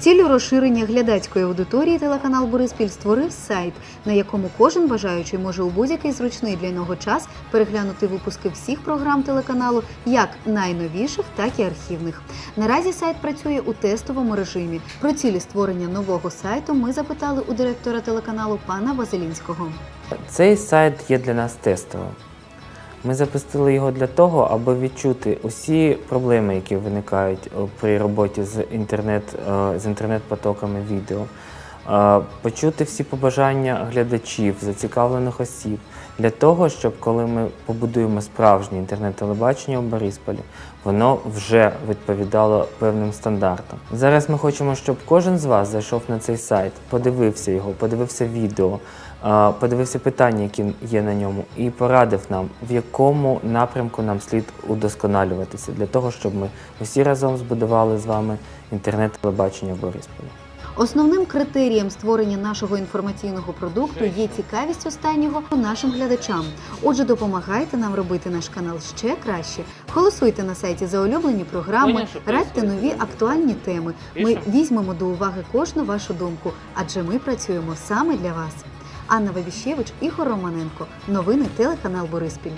ціллю розширення глядацької аудиторії телеканал Бориспіль створив сайт, на якому кожен бажаючий може у будь-який зручний для нього час переглянути випуски всіх програм телеканалу, як найновіших, так і архівних. Наразі сайт працює у тестовому режимі. Про цілі створення нового сайту ми запитали у директора телеканалу пана Вазелінського. Цей сайт є для нас тестовим. Ми запустили його для того, аби відчути усі проблеми, які виникають е, при роботі з інтернет, е, з інтернет-потоками відео, почути всі побажання глядачів, зацікавлених осіб, для того, щоб коли ми побудуємо справжнє інтернет-телебачення у Борисполі, воно вже відповідало певним стандартам. Зараз ми хочемо, щоб кожен з вас зайшов на цей сайт, подивився його, подивився відео, подивився питання, які є на ньому, і порадив нам, в якому напрямку нам слід удосконалюватися, для того, щоб ми усі разом збудували з вами інтернет-телебачення в Борисполі. Основним критерієм створення нашого інформаційного продукту є цікавість останнього нашим глядачам. Отже, допомагайте нам робити наш канал ще краще. Голосуйте на сайті за улюблені програми, радьте нові актуальні теми. Ми візьмемо до уваги кожну вашу думку, адже ми працюємо саме для вас. Анна Вабіщевич, Ігор Романенко. Новини телеканал Бориспіль.